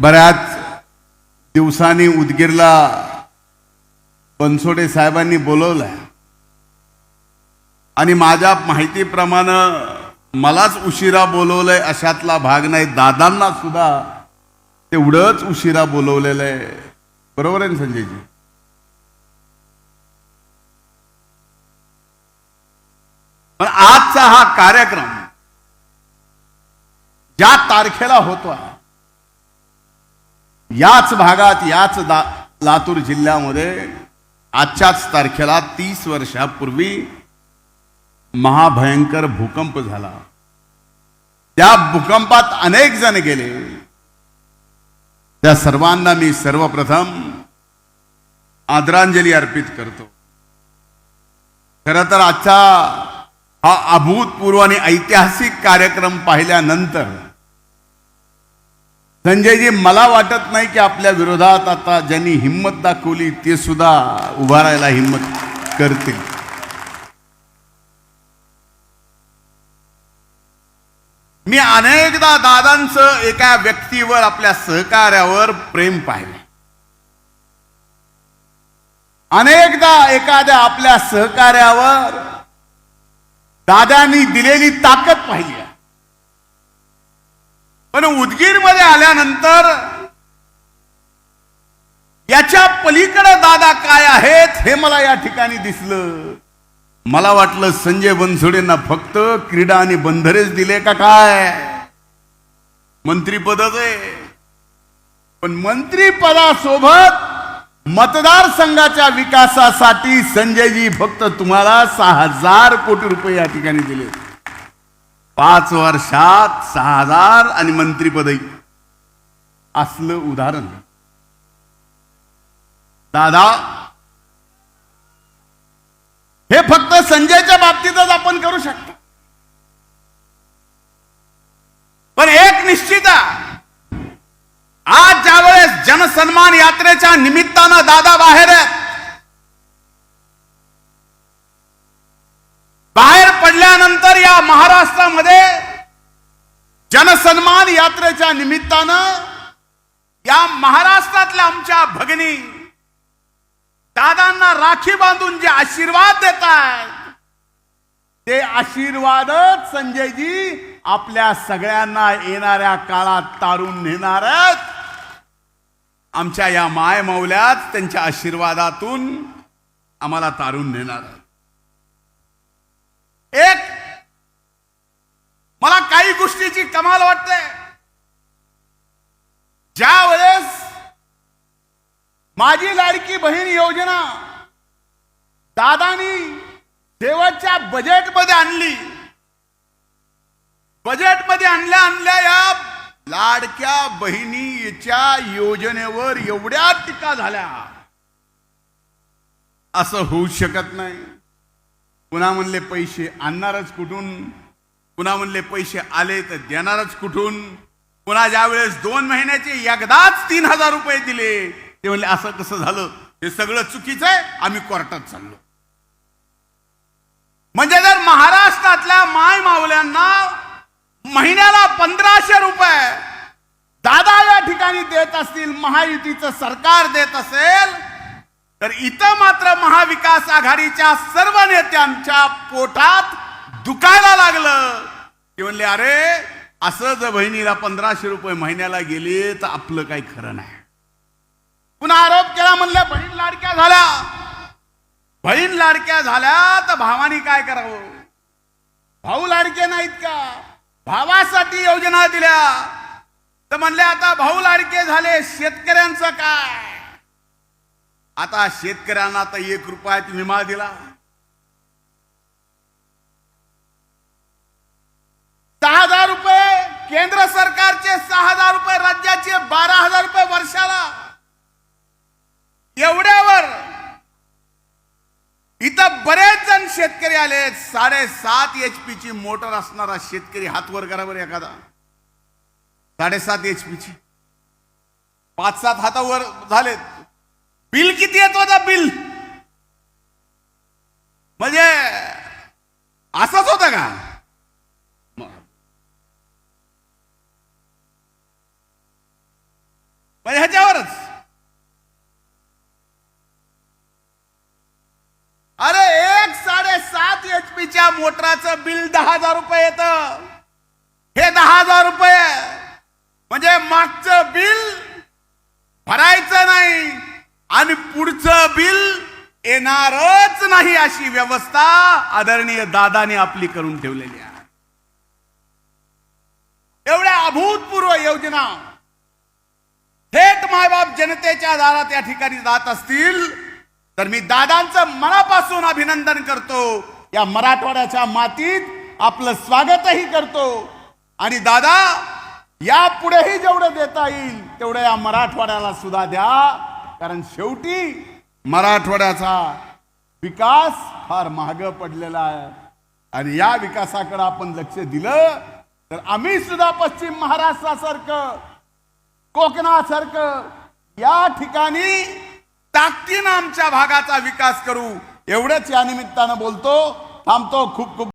बऱ्याच दिवसांनी उदगीरला बनसोडे साहेबांनी बोलवलंय. आणि माझ्या माहितीप्रमाणे मलाच उशिरा बोलवलंय अशातला भाग नाही. दादांना सुद्धा तेवढंच उशिरा बोलवलेलं आहे. बरोबर आहे ना संजयजी? पण आजचा हा कार्यक्रम ज्या तारखेला होतो याच भागात याच दा लातूर जिल्ह्यामध्ये आजच्याच तारखेला तीस वर्षापूर्वी महाभयंकर भूकंप झाला. त्या भूकंपात अनेक जण गेले. त्या सर्वांना मी सर्वप्रथम आदरांजली अर्पित करतो. खर तर आजचा हा अभूतपूर्व आणि ऐतिहासिक कार्यक्रम पाहिल्यानंतर संजयजी मला वाटत नाही की आपल्या विरोधात आता ज्यांनी हिंमत दाखवली ते सुद्धा उभारायला हिंमत करतील. मी अनेकदा दादांचं एका व्यक्तीवर आपल्या सहकार्यावर प्रेम पाहिलं. अनेकदा एखाद्या आपल्या सहकार्यावर दादांनी दिलेली ताकद पाहिली पण उदगीरमध्ये आल्यानंतर याच्या पलीकडे दादा काय आहेत हे मला या ठिकाणी दिसलं. मला वाटलं संजय बनसोडेंना फक्त क्रीडा आणि बंधरेच दिले का काय? मंत्रीपदच आहे. पण मंत्रीपदासोबत मतदारसंघाच्या विकासासाठी संजयजी फक्त तुम्हाला सहा हजार कोटी रुपये या ठिकाणी दिले. पाच वर्षात सहा हजार आणि मंत्रीपदही. असलं उदाहरण. दादा हे फक्त संजयच्या बाबतीतच आपण करू शकतो. पण एक निश्चित आज ज्यावेळेस जनसन्मान यात्रेच्या निमित्तानं दादा बाहेर आहेत बाहेर पडल्यानंतर या महाराष्ट्रामध्ये जनसन्मान यात्रेच्या निमित्तानं या महाराष्ट्रातल्या आमच्या भगिनी दादांना राखी बांधून जे आशीर्वाद देत आहेत ते आशीर्वादच संजयजी आपल्या सगळ्यांना येणाऱ्या काळात तारून नेणार आहेत. आमच्या या मायमौल्यात त्यांच्या आशीर्वादातून आम्हाला तारून नेणार आहेत एक मला काही गोष्टीची कमाल वाटते. ज्या वेळेस माझी लाडकी बहीण योजना दादानी शेवटच्या बजेटमध्ये आणली बजेटमध्ये आणल्या आणल्या या लाडक्या बहिणीच्या योजनेवर एवढ्या टीका झाल्या. असं होऊ शकत नाही. पुन्हा म्हणले पैसे आणणारच कुठून? पुन्हा म्हणले पैसे आले तर देणारच कुठून? पुन्हा ज्या वेळेस दोन महिन्याचे एकदाच तीन हजार रुपये दिले ते म्हणले असं कसं झालं? हे सगळं चुकीचं आहे आम्ही कोर्टात चाललो. म्हणजे जर महाराष्ट्रातल्या माय मावल्यांना महिन्याला पंधराशे रुपये दादा या ठिकाणी देत असतील महायुतीचं सरकार देत असेल तर इथं मात्र महाविकास आघाडीच्या सर्व नेत्यांच्या पोटात दुखायला लागलं. ते म्हणले अरे असं जर बहिणीला पंधराशे रुपये महिन्याला गेले तर आपलं काही खरं नाही. पुन्हा आरोप केला म्हणलं बहीण लाडक्या झाल्या. बहीण लाडक्या झाल्या तर भावानी काय करावं? भाऊ लाडके नाहीत का? भावासाठी योजना दिल्या. तर म्हणले आता भाऊ लाडके झाले शेतकऱ्यांचं काय? आता शेतकऱ्यांना आता एक रुपयात विमा दिला सहा हजार रुपये केंद्र सरकारचे सहा हजार रुपये राज्याचे बारा हजार रुपये वर्षाला एवढ्यावर इथं बरेच जण शेतकरी आले साडेसात एच पीची मोटर असणारा शेतकरी हात वर करा बरं एखादा. साडेसात एच पीची पाच सात हातावर झालेत बिल किती येतो आता बिल? म्हणजे असंच होत का? पण म्हणजे ह्याच्यावरच अरे एक साडेसात एच पीच्या मोटराचं बिल दहा हजार रुपये येत. हे दहा हजार रुपये म्हणजे मागचं बिल भरायचं नाही आणि पुढचं बिल येणारच नाही अशी व्यवस्था आदरणीय दादाने आपली करून ठेवलेली आहे. एवढ्या अभूतपूर्व योजना थेट मायबाप जनतेच्या दारात या ठिकाणी जात असतील तर मी दादांचं मनापासून अभिनंदन करतो. या मराठवाड्याच्या मातीत आपलं स्वागतही करतो. आणि दादा यापुढेही जेवढं देता येईल तेवढं या मराठवाड्याला सुद्धा द्या. कारण शेवटी मराठवाड्याचा विकास फार महाग पडलेला आहे. आणि या विकासाकडे आपण लक्ष दिलं तर आम्ही सुद्धा पश्चिम महाराष्ट्रासारखं कोकणासारखं या ठिकाणी ताकदीनं आमच्या भागाचा विकास करू एवढंच या निमित्तानं बोलतो. આમ તો ખૂબ ખૂબ